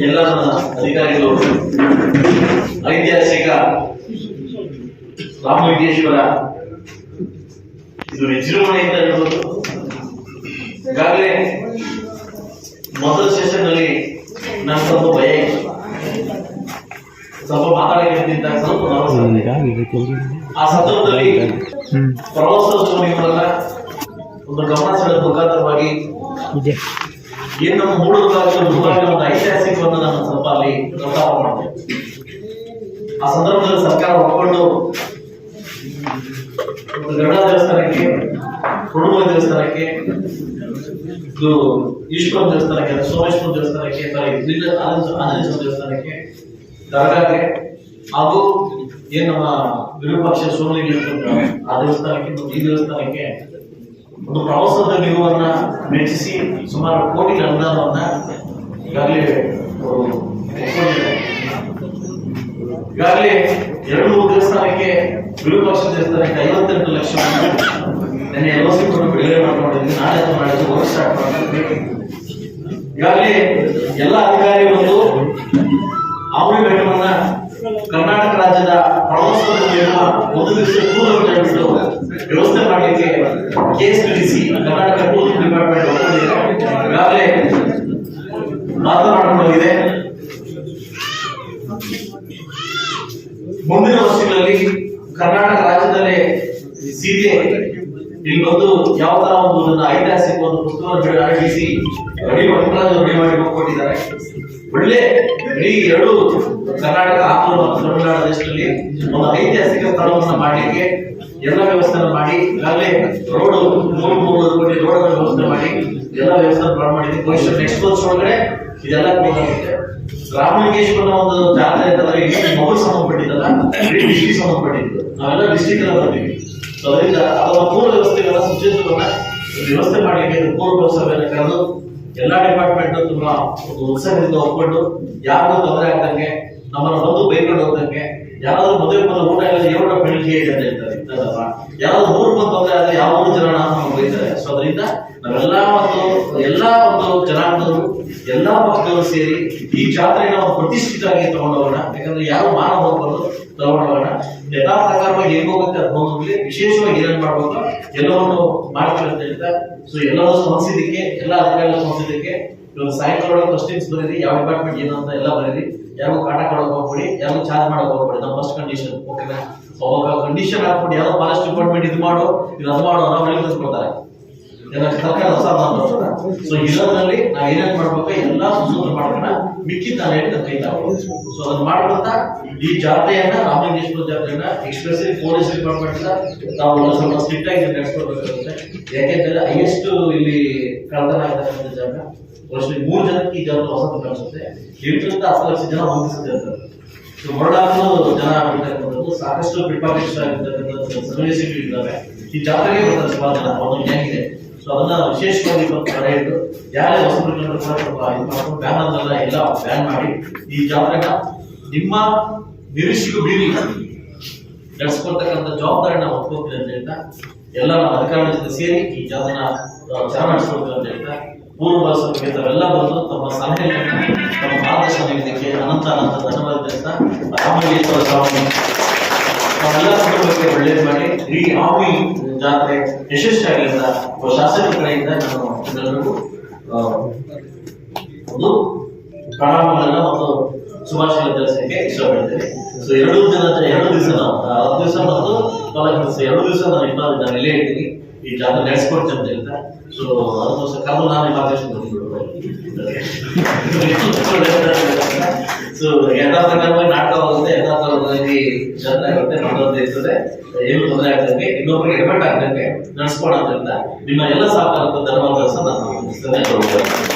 ಎಲ್ಲ ಅಧಿಕಾರಿಗಳು ಐತಿಹಾಸಿಕ ರಾಮಲಿಂಗೇಶ್ವರ ಇದು ವಿಜೃಂಭಣೆಯಿಂದ ಹೇಳ್ಬೋದು. ಈಗಾಗಲೇ ಮೊದಲ ಸೆಷನ್ ಅಲ್ಲಿ ನಮ್ಮ ಸ್ವಲ್ಪ ಭಯ ಇತ್ತು. ಸ್ವಲ್ಪ ಮಾತಾಡೋಕ್ಕಿಂತ ಸ್ವಲ್ಪ. ಆ ಸಂದರ್ಭದಲ್ಲಿ ಪ್ರವಾಸೋದ್ಯಮ ಒಂದು ಗಮನ ಸೆಳೆದ ಮುಖಾಂತರವಾಗಿ ಏನು ನಮ್ಮ ಮುಖಾಂತರ ಒಂದು ಐತಿಹಾಸಿಕವನ್ನು ನಾನು ಸ್ವಲ್ಪ ಅಲ್ಲಿ ಪ್ರಸ್ತಾಪ ಮಾಡಿದೆ ಆ ಸಂದರ್ಭದಲ್ಲಿ ಸರ್ಕಾರ ಒಪ್ಪಿಕೊಂಡು ಗರುಡ ದೇವಸ್ಥಾನಕ್ಕೆ ಕುರುಡುವ ದೇವಸ್ಥಾನಕ್ಕೆ ಈಶ್ವರ ದೇವಸ್ಥಾನಕ್ಕೆ ಸೋಮೇಶ್ವರ ದೇವಸ್ಥಾನಕ್ಕೆ ಆನಂದೇಶ್ವರ ದೇವಸ್ಥಾನಕ್ಕೆ ದರ್ಗಾಗೆ ಹಾಗೂ ಏನು ನಮ್ಮ ವಿರೂಪಾಕ್ಷ ಸೋಮಲಿಂಗ ಆ ದೇವಸ್ಥಾನಕ್ಕೆ ಈ ದೇವಸ್ಥಾನಕ್ಕೆ ಒಂದು ಪ್ರವಾಸದ ನಿಲುವನ್ನ ಮೆಚ್ಚಿಸಿ ಸುಮಾರು ಕೋಟಿ ಅನುದಾನವನ್ನ ಈಗಾಗಲೇ ಈಗಾಗಲೇ ಎರಡು ಮೂರು ದೇವಸ್ಥಾನಕ್ಕೆ ವಿರೂಪಾಕ್ಷ ದೇವಸ್ಥಾನಕ್ಕೆ ಐವತ್ತೆಂಟು ಲಕ್ಷ ನನ್ನ ಎಲ್ ಸಿ ಬಿಡುಗಡೆ ಮಾಡ್ಕೊಂಡಿದ್ದೀನಿ ನಾಳೆ ಅದು ಮಾಡಿದ್ದು ವರ್ಕ್ ಸ್ಟಾರ್ಟ್ ಮಾಡ್ತೀನಿ ಈಗಾಗಲೇ ಎಲ್ಲ ಅಧಿಕಾರಿಗಳು ಅವಳಿ ಬೆಟ್ಟವನ್ನ ಕರ್ನಾಟಕ ರಾಜ್ಯದ ಪ್ರವಾಸೋದ್ಯಮ ಒಂದು ದಿವಸ ಮಾಡಲಿಕ್ಕೆ ಕೆಎಸ್ಡಿಸಿ ಕರ್ನಾಟಕ ಪೊಲೀಸ್ ಡಿಪಾರ್ಟ್ಮೆಂಟ್ ಈಗಾಗಲೇ ಮಾತನಾಡಿಕೊಂಡು ಮುಂದಿನ ವರ್ಷಗಳಲ್ಲಿ ಕರ್ನಾಟಕ ರಾಜ್ಯದಲ್ಲೇ ಸೀತೆ ಇಲ್ಲಿ ಬಂದು ಯಾವ ತರ ಒಂದು ಐತಿಹಾಸಿಕ ಒಂದು ಪುಸ್ತಕವನ್ನು ಅಡಗಿಸಿ ರೆಡಿ ಮಾಡಿ ರೆಡಿ ಮಾಡಿ ಕೊಟ್ಟಿದ್ದಾರೆ ಒಳ್ಳೆ ಇಡೀ ಎರಡು ಕರ್ನಾಟಕ, ಆಂಧ್ರ ಮತ್ತು ತಮಿಳುನಾಡು ದೇಶದಲ್ಲಿ ಒಂದು ಐತಿಹಾಸಿಕ ಸ್ಥಳವನ್ನ ಮಾಡಲಿಕ್ಕೆ ಎಲ್ಲ ವ್ಯವಸ್ಥೆ ಮಾಡಿ, ಈಗಾಗಲೇ ರೋಡ್ ಮೂರು ಮೂರು ಕೋಟಿ ರೋಡ್ ವ್ಯವಸ್ಥೆ ಮಾಡಿ, ಎಲ್ಲ ವ್ಯವಸ್ಥೆ ಪ್ರಾರಂಭ ಮಾಡಿದ್ವಿ. ಭವಿಷ್ಯ ನೆಕ್ಸ್ಟ್ ವರ್ಷ ಒಳಗಡೆ ಇದೆಲ್ಲ ರಾಮಲಿಂಗೇಶ್ವರನ ಒಂದು ಜಾತ್ರೆ ಅಂತಂದ್ರೆ ಇಡೀ ಮಗು ಸಂಬಂಧಪಟ್ಟಿದ್ದಲ್ಲ ಇಡೀ ಸಂಬಂಧಪಟ್ಟಿದ್ದು ನಾವೆಲ್ಲ ಡಿಸ್ಟ್ರಿಕ್ಟ್ ಎಲ್ಲ ಬರ್ತೀವಿ ಅದರಿಂದ ಅದರ ಪೂರ್ವ ವ್ಯವಸ್ಥೆಗಳ ಸುಚೇತವನ್ನ ವ್ಯವಸ್ಥೆ ಮಾಡಲಿಕ್ಕೆ ಪೂರ್ವ ಸಭೆಯನ್ನು ಕರೆದು ಎಲ್ಲಾ ಡಿಪಾರ್ಟ್ಮೆಂಟ್ ತುಂಬಾ ಒಂದು ಉತ್ಸಾಹದಿಂದ ಒಪ್ಕೊಂಡು ಯಾರಿಗೂ ತೊಂದರೆ ಆಗ್ದಂಗೆ ನಮ್ಮನ್ನು ಬಂದು ಬೈಕೊಂಡು ಹೋಗ್ದಂಗೆ ಯಾರಾದ್ರೂ ಮದುವೆ ಬಂದ ಊಟ ಇಲ್ಲ ಏರೋಡ ಬೆಳಿಗ್ಗೆ ಅಂತ ಹೇಳ್ತಾರೆ ಇಂಥದ್ದಲ್ಲ. ಊರು ಬಂದು ತೊಂದರೆ ಆದ್ರೆ ಯಾವ ಊರು ಜನ ನಮ್ಗೆ ಬೈತಾರೆ ಸೊ ಅದರಿಂದ ನಾವೆಲ್ಲಾ ಒಂದು ಎಲ್ಲಾ ಒಂದು ಜನಾಂಗದವರು, ಎಲ್ಲಾ ಪಕ್ಷದವರು ಸೇರಿ ಈ ಜಾತ್ರೆನ ಒಂದು ಪ್ರತಿಷ್ಠಿತವಾಗಿ ತಗೊಂಡೋಗೋಣ. ಯಾಕಂದ್ರೆ ಯಾರು ಮಾನವ ಹೋಗ್ಬಾರ್ದು ತಗೊಂಡೋಗೋಣ. ಎಲ್ಲಾ ಪ್ರಕಾರವಾಗಿ ಹೆಂಗ್ ಹೋಗುತ್ತೆ ಅದು ಹೋಗೋದ್ರೆ ವಿಶೇಷವಾಗಿ ಏನೇನ್ ಮಾಡ್ಬೇಕು ಎಲ್ಲವನ್ನು ಮಾಡ್ತೀವಿ ಅಂತ ಹೇಳ್ತಾ ಸೊ ಎಲ್ಲರೂ ಸ್ಪಂದಿಸಿದಕ್ಕೆ ಎಲ್ಲ ಅಧಿಕಾರಿಗಳು ಸ್ಪಂದಿಸಿದಕ್ಕೆ ಇವಾಗ ಸಾಯಂಕಾಲ ಬರೀರಿ, ಯಾವ ಡಿಪಾರ್ಟ್ಮೆಂಟ್ ಏನು ಅಂತ ಎಲ್ಲ ಬರೀರಿ. ಯಾರು ಕಾಟ ಹೋಗ್ಬಿಡಿ ಹೋಗ್ಬೇಡಿ ಯಾರು ಚಾರ್ಜ್ ಮಾಡಕ್ ಹೋಗ್ಬೇಡಿ, ನಮ್ಮ ಫಸ್ಟ್ ಕಂಡೀಷನ್ ಓಕೆನಾ ಅವಾಗ ಕಂಡೀಷನ್ ಹಾಕ್ಬಿಟ್ಟು ಯಾರೋ ಫಾರೆಸ್ಟ್ ಡಿಪಾರ್ಟ್ಮೆಂಟ್ ಇದು ಮಾಡು, ಇದು ಅದು ಮಾಡು ಅನ್ನೋ ಕಳ್ಸ್ಕೊಳ್ತಾರೆ ಎಲ್ಲ ಸರ್ಕಾರ ಹೊಸ ಸೊ ಇರೋದ್ರಲ್ಲಿ ನಾವು ಏನೇನ್ ಮಾಡ್ಬೇಕು, ಎಲ್ಲಾ ಸುಸೂತ್ರ ಮಾಡ್ಕೊಂಡ ಮಿಕ್ಕಿದ್ ಅಂತ ಹೇಳಿದ ಕೈ ಸೊ ಅದನ್ನ ಮಾಡ್ಕೊಂತ ಈ ಜಾತ್ರೆಯನ್ನ ರಾಮಲಿಂಗೇಶ್ವರ ಜಾತ್ರೆಯನ್ನ ಎಕ್ಸ್ಪ್ರೆಸಿವ್ ಪೊಲೀಸ್ ಡಿಪಾರ್ಟ್ಮೆಂಟ್ ನಾವು ಸ್ವಲ್ಪ ಸ್ಟ್ರಿಕ್ಟ್ ಆಗಿ ನಡೆಸ್ಕೊಳ್ಬೇಕಾಗುತ್ತೆ. ಯಾಕೆಂದ್ರೆ ಹೈಯೆಸ್ಟ್ ಇಲ್ಲಿ ಕಳ್ತನ ಆಗಿರ್ತಕ್ಕಂಥ ಜಾಗ ವರ್ಷದಲ್ಲಿ ಮೂರು ಜನಕ್ಕೆ ಈ ಜಾತ್ರೆ ಹೊಸ ಕಾಣಿಸುತ್ತೆ. ಎಂಟರಿಂದ ಹತ್ತು ಲಕ್ಷ ಜನ ಮುಗಿಸುತ್ತೆ ಅಂತ. ಜನ ಆಗಿರ್ತಕ್ಕಂಥದ್ದು, ಸಾಕಷ್ಟು ಪ್ರಿಪಾರೇಷನ್ ಆಗಿರ್ತಕ್ಕಂಥ ಸನ್ನಿವೇಶಗಳು ಇದ್ದಾವೆ. ಈ ಜಾತ್ರೆಗೆ ಬರ್ತಾರೆ ಸುಮಾರು ಜನ ಗ್ಯಾಂಗ್ ಇದೆ ಸೊ ಅದನ್ನ ವಿಶೇಷವಾಗಿ ಹಿಡಿದು ಯಾರೇ ವಸ್ತುಗಳನ್ನು ಕೂಡ ಸ್ವಲ್ಪ ಎಲ್ಲ ಬ್ಯಾನ್ ಮಾಡಿ, ಈ ಜಾತ್ರೆನ ನಿಮ್ಮ ನಿರೀಕ್ಷೆಗೂ ಬೀರಿ ನಡೆಸ್ಕೊಳ್ತಕ್ಕಂಥ ಜವಾಬ್ದಾರಿನ ಅಂತ ಹೇಳ್ತಾ ಎಲ್ಲ ಜೊತೆ ಸೇರಿ ಈ ಜಾತ್ರೆನ ಚೆನ್ನಾಗಿ ಅಂತ ಹೇಳ್ತಾ, ಪೂರ್ವ ಸಭೆಗೆ ಬಂದು ತಮ್ಮ ಸಲಹೆಗಳನ್ನ, ತಮ್ಮ ಮಾರ್ಗದರ್ಶನ ಅನಂತ ಅನಂತ ಧನ್ಯವಾದ ತಿಳಿಸ್ತಾ ರಾಮಲಿಂಗೇಶ್ವರ ನಾವೆಲ್ಲ ಕುಟುಂಬಕ್ಕೆ ಒಳ್ಳೇದು ಮಾಡಿ ಈ ಆವಿ ಜಾತ್ರೆ ಯಶಸ್ವಿಯಾಗಲಿ ಅಂತ ಶಾಸಕರ ಕಡೆಯಿಂದ ನಾನು ಎಲ್ಲರಿಗೂ ಒಂದು ಪ್ರಣಾಮಗಳನ್ನ ಒಂದು ಶುಭಾಶಯ ತಿಳಿಸಲಿಕ್ಕೆ ಇಷ್ಟಪಡ್ತೇನೆ. ಸೊ ಎರಡು ದಿನ, ಎರಡು ದಿವಸ ನಾವು ಹತ್ತು ದಿವಸ ಮತ್ತು ನಾಲ್ಕು ದಿವಸ ಎರಡು ದಿವಸ ನಾನು ಇಬ್ಬರು ನಾನು ಇಲ್ಲೇ ಇರ್ತೀನಿ. ಈ ಜಾತ ನಡೆಸ್ಕೊಡ್ತೇನೆ ಅಂತ ಹೇಳ್ತಾ. ಸೊ ಅದಕ್ಕೋಸ್ಕರ ಕರೆದು ನಾನು ಮಾರ್ಗದರ್ಶನ ಸೊ ಯಥಾರ್ಥವಾಗಿ ನಾಟಕ ಆಗುತ್ತೆ ಎಲ್ಲ ಜಾತ್ರೆ ಚೆನ್ನಾಗಿರುತ್ತೆ ಮಾಡೋದು ಇರ್ತದೆ. ಏನು ತೊಂದರೆ ಆಗ್ತದೆ ಇನ್ನೊಬ್ಬರಿಗೆ ಎಡಬಟ್ ಆಗ್ತದೆ ನಡೆಸ್ಕೊಡೋದ್ರಿಂದ ನಿಮ್ಮ ಎಲ್ಲ ಸಹಕಾರಕ್ಕೆ ಧನ್ಯವಾದ ನಾನು